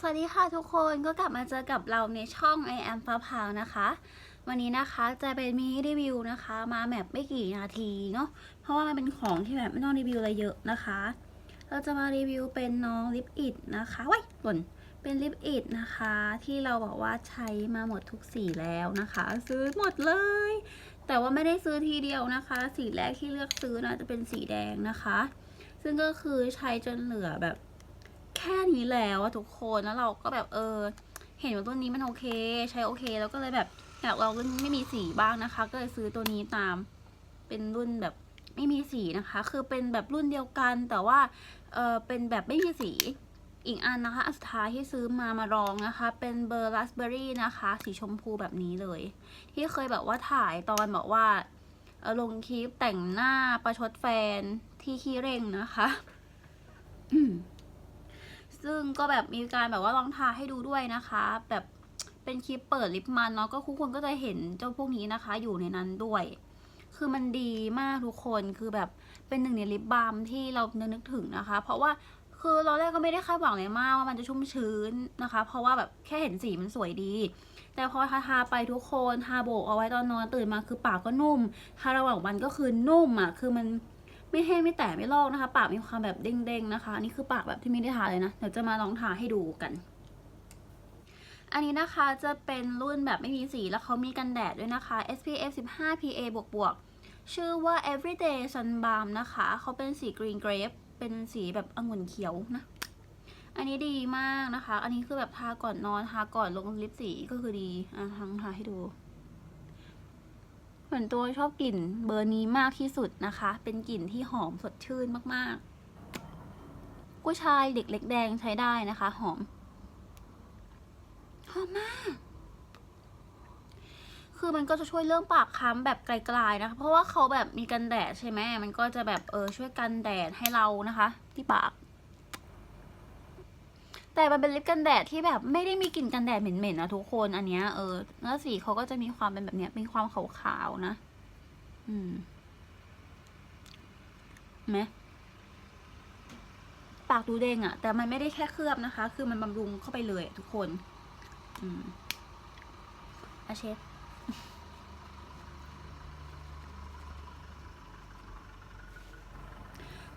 สวัสดีค่ะทุกคนก็กลับมาเจอกับเราในช่อง I am ฟ้าพาวนะคะ วันนี้นะคะจะเป็นมินิรีวิวนะคะ มาแบบไม่กี่นาทีเนาะเพราะว่ามันเป็นของที่แบบไม่ต้องรีวิวอะไรเยอะนะคะ เราจะมารีวิวเป็นน้องลิปอิดนะคะว้ายหล่นเป็นลิปอิดนะคะ ที่เราบอกว่าใช้มาหมดทุกสีแล้วนะคะ ซื้อหมดเลย แต่ว่าไม่ได้ซื้อทีเดียวนะคะ สีแรกที่เลือกซื้อนะจะเป็นสีแดงนะคะ ซึ่งก็คือใช้จนเหลือแบบ ค่นี้แล้วอะทุกคนแล้วเราก็แบบเออ เห็นว่าตัวนี้มันโอเค ใช้โอเค แล้วก็เลยแบบอยากลองรุ่นไม่มีสีบ้างนะคะ ก็เลยซื้อตัวนี้ตาม เป็นรุ่นแบบไม่มีสีนะคะ คือเป็นแบบรุ่นเดียวกัน แต่ว่าเออเป็นแบบไม่มีสีอีกอันนะคะอันสุดท้ายที่ซื้อมามาลองนะคะ เป็นเบอร์ราสเบอรี่นะคะ สีชมพูแบบนี้เลย ที่เคยแบบว่าถ่ายตอนบอกว่าเออลงคลิปแต่งหน้าประชดแฟนที่ขี้เร่งนะคะ ซึ่งก็แบบมีการแบบว่าลองทาให้ดูด้วยนะคะ แบบเป็นคลิปเปิดลิปมันเนาะก็ทุกคนก็จะเห็นเจ้าพวกนี้นะคะ อยู่ในนั้นด้วย คือมันดีมากทุกคนคือแบบเป็นหนึ่งในลิปบาล์มที่เรานึกถึงนะคะ เพราะว่าคือเราแรกก็ไม่ได้คาดหวังเลยมากว่ามันจะชุ่มชื้นนะคะ เพราะว่าแบบแค่เห็นสีมันสวยดี แต่พอทาทาไปทุกคนทาโบกเอาไว้ตอนนอนตื่นมาคือปากก็นุ่มทาระหว่างวันก็คือนุ่มอะคือมัน ไม่แห้งไม่แตกไม่ลอกนะคะ ปากมีความแบบเด้งๆนะคะอันนี่คือปากแบบที่ไม่ได้ทาเลยนะเดี๋ยวจะมาลองทาให้ดูกัน อันนี้นะคะจะเป็นรุ่นแบบไม่มีสีแล้วเขามีกันแดดด้วยนะคะ SPF 15 PA บวกบวกๆชื่อว่า Everyday Sun Balm นะคะเขาเป็นสี Green Grape เป็นสีแบบองุ่นเขียวนะ อันนี้ดีมากนะคะ อันนี้คือแบบทาก่อนนอนทาก่อนลงลิปสีก็คือดีอะทั้งทาให้ดู ส่วนตัวชอบกลิ่นเบอร์นี้มากที่สุดนะคะ เป็นกลิ่นที่หอมสดชื่นมากๆผู้ชายเด็กเล็กแดงใช้ได้นะคะ หอม หอมมาก คือมันก็จะช่วยเรื่องปากค้ำแบบไกลๆนะคะ เพราะว่าเขาแบบมีกันแดดใช่ไหมมันก็จะแบบเออช่วยกันแดดให้เรานะคะ ที่ปาก แต่มันเป็นลิปกันแดดที่แบบไม่ได้มีกลิ่นกันแดดเหม็นๆนะทุกคนอันเนี้ยเออเนื้อสีเขาก็จะมีความเป็นแบบเนี้ยมีความขาวๆนะ อืมไหมปากดูเด้งอะแต่มันไม่ได้แค่เคลือบนะคะ คือมันบำรุงเข้าไปเลยทุกคน อืมอาเชฟ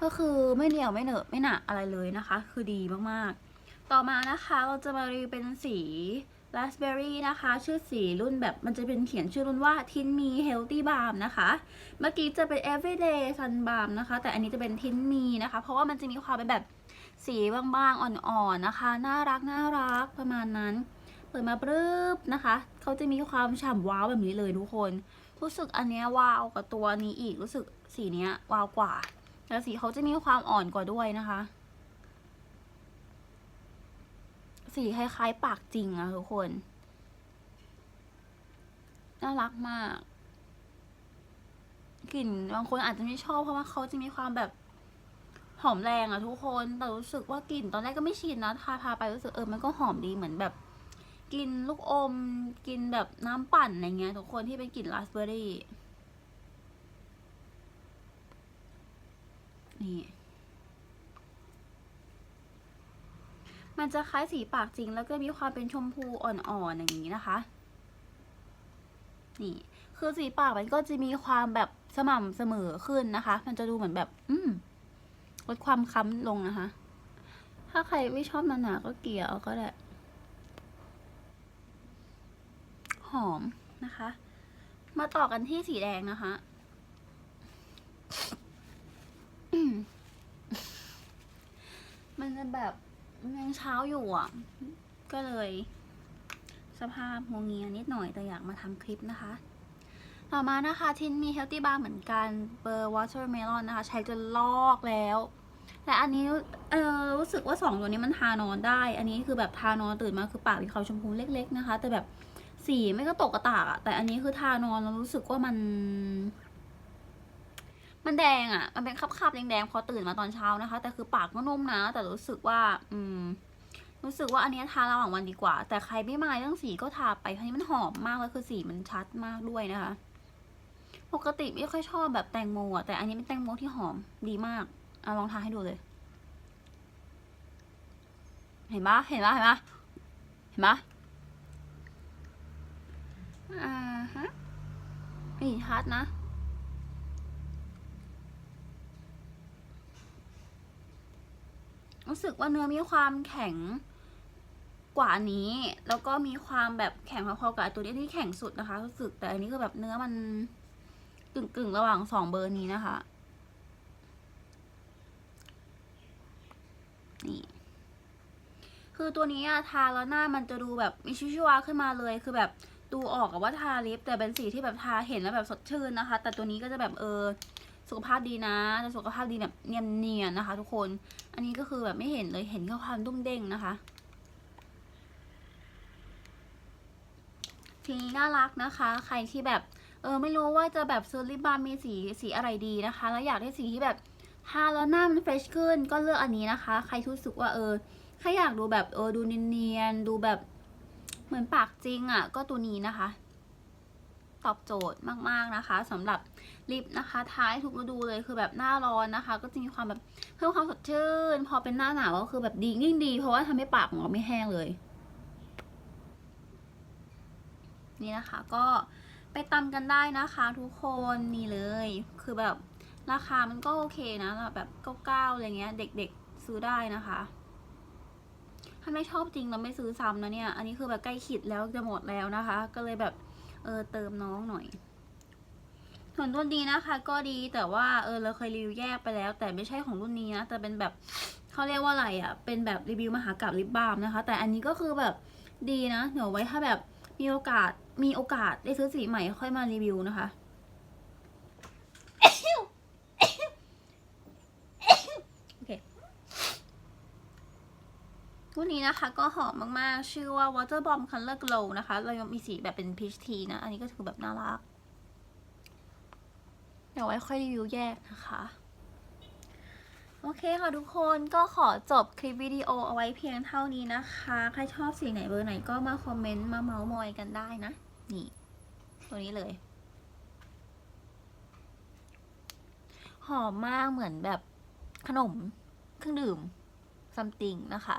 ก็คือไม่เหนียวไม่เหนอะไม่หนักอะไรเลยนะคะ คือดีมากๆ ต่อมานะคะเราจะมารีวิวเป็นสีราสเบอร์รี่นะคะ ชื่อสีรุ่นแบบมันจะเป็นเขียนชื่อรุ่นว่าทินมีเฮลตี้บาล์มนะคะ เมื่อกี้จะเป็น everyday sun balm นะคะ แต่อันนี้จะเป็นทินมีนะคะ เพราะว่ามันจะมีความเป็นแบบสีบางๆ อ่อนๆ นะคะ น่ารักน่ารักประมาณนั้น เปิดมาปรึบนะคะ เขาจะมีความฉ่ำว้าวแบบนี้เลยทุกคน รู้สึกอันนี้ว้าวกับตัวนี้อีก รู้สึกสีเนี้ยว้าวกว่า แล้วสีเขาจะมีความอ่อนกว่าด้วยนะคะ สีคล้ายๆ ปากจริงอะทุกคน น่ารักมาก กลิ่นบางคนอาจจะไม่ชอบเพราะว่าเขาจะมีความแบบหอมแรงอะทุกคน แต่รู้สึกว่ากลิ่นตอนแรกก็ไม่ชินนะทาทาไปรู้สึกเออมันก็หอมดีเหมือนแบบกินลูกอม กินแบบน้ำปั่นอะไรเงี้ยทุกคนที่เป็นกลิ่นราสเบอร์รี่ นี่ มันจะคล้ายสีปากจริง แล้วก็มีความเป็นชมพูอ่อนๆอย่างนี้นะคะ นี่ คือสีปากมันก็จะมีความแบบสม่ำเสมอขึ้นนะคะ มันจะดูเหมือนแบบ อืมลดความค้ำลงนะคะ ถ้าใครไม่ชอบหนาๆก็เกลี่ยเอาก็ได้ หอมนะคะ มาต่อกันที่สีแดงนะคะมันจะแบบ ยังเช้าอยู่อะ ก็เลย สภาพงงเงียนิดหน่อยแต่อยากมาทำคลิปนะคะ ต่อมานะคะทินมี Healthy Bar เหมือนกันเบอร์ Watermelon นนะคะ ใช้จนลอกแล้ว แต่อันนี้เออรู้สึกว่าสองตัวนี้มันทานอนได้ อันนี้คือแบบทานอนตื่นมาคือปากมีเขาชมพูเล็ก ๆ นะคะ แต่แบบสีไม่ก็ตกกระตากอะแต่อันนี้คือทานอนแล้วรู้สึกว่ามัน มันแดงอะมันเป็นคราบๆแดงๆพอตื่นมาตอนเช้านะคะ แต่คือปากก็นุ่มนะ แต่รู้สึกว่า อืม รู้สึกว่าอันนี้ทาระหว่างวันดีกว่า แต่ใครไม่มายเรื่องสีก็ทาไปเพราะนี้มันหอมมากแล้วคือสีมันชัดมากด้วยนะคะ ปกติไม่ค่อยชอบแบบแตงโมอะแต่อันนี้เป็นแตงโมที่หอมดีมากเอาลองทาให้ดูเลย เห็นปะเห็นปะเห็นปะเห็นปะอ่าฮะไม่ชัดนะ รู้สึกว่าเนื้อมีความแข็งกว่านี้ แล้วก็มีความแบบแข็งพอๆกับตัวนี้ที่แข็งสุดนะคะ รู้สึกแต่อันนี้คือแบบเนื้อมันกึ่งๆ ระหว่างสองเบอร์นี้นะคะ นี่คือตัวนี้อะทาแล้วหน้ามันจะดูแบบมีชิวๆขึ้นมาเลย คือแบบดูออกอะว่าทาลิปแต่เป็นสีที่แบบทาเห็นแล้วแบบสดชื่นนะคะ แต่ตัวนี้ก็จะแบบเออ สุขภาพดีนะแต่สุขภาพดีแบบเนียนๆนะคะ ทุกคน อันนี้ก็คือแบบไม่เห็นเลยเห็นแค่ความดุ้งเด้งนะคะทีนี้น่ารักนะคะ ใครที่แบบเออไม่รู้ว่าจะแบบซื้อลิปบาล์มมีสีสีอะไรดีนะคะ แล้วอยากได้สีที่แบบทาแล้วหน้ามันเฟรชขึ้นก็เลือกอันนี้นะคะ ใครที่รู้สึกว่าเออใครอยากดูแบบเออดูเนียนๆดูแบบเหมือนปากจริงอะ่ะ ก็ตัวนี้นะคะ ตอบโจทย์มากๆนะคะสำหรับลิปนะคะ ท้าให้ทุกฤดูเลยคือแบบหน้าร้อนนะคะ ก็จะมีความแบบเพิ่มความสดชื่น พอเป็นหน้าหนาวก็คือแบบดียิ่งดี เพราะว่าทำให้ปากของเราไม่แห้งเลย นี่นะคะก็ไปตำกันได้นะคะทุกคนนี่เลย คือแบบราคามันก็โอเคนะแบบเก้าๆอะไรเงี้ย เด็กๆซื้อได้นะคะ ถ้าไม่ชอบจริงเราไม่ซื้อซ้ำนะเนี่ย อันนี้คือแบบใกล้ขีดแล้วจะหมดแล้วนะคะ ก็เลยแบบ เออเติมน้องหน่อย ส่วนรุ่นนี้นะคะ ก็ดีแต่ว่าเออเราเคยรีวิวแยกไปแล้ว แต่ไม่ใช่ของรุ่นนี้นะแต่เป็นแบบเขาเรียกว่าอะไรอะ่ะ เป็นแบบรีวิวมหากราบลิปบาล์มนะคะ แต่อันนี้ก็คือแบบดีนะเดี๋ยวไว้ถ้าแบบมีโอกาสมีโอกาสได้ซื้อสีใหม่ค่อยมารีวิวนะคะ โอเค รุ่นี้นะคะก็หอมมากๆ ชื่อว่า Water Bomb Color Glow นะคะ เรายังมีสีแบบเป็น Peach Tea นะ อันนี้ก็คือแบบน่ารัก เดี๋ยวไว้ค่อยรีวิวแยกนะคะ โอเคค่ะทุกคนก็ขอจบคลิปวิดีโอเอาไว้เพียงเท่านี้นะคะ ใครชอบสีไหนเบอร์ไหนก็มาคอมเมนต์มาเมาส์มอยกันได้นะ นี่ ตัวนี้เลย หอมมากเหมือนแบบขนมเครื่องดื่มซัมติงนะคะ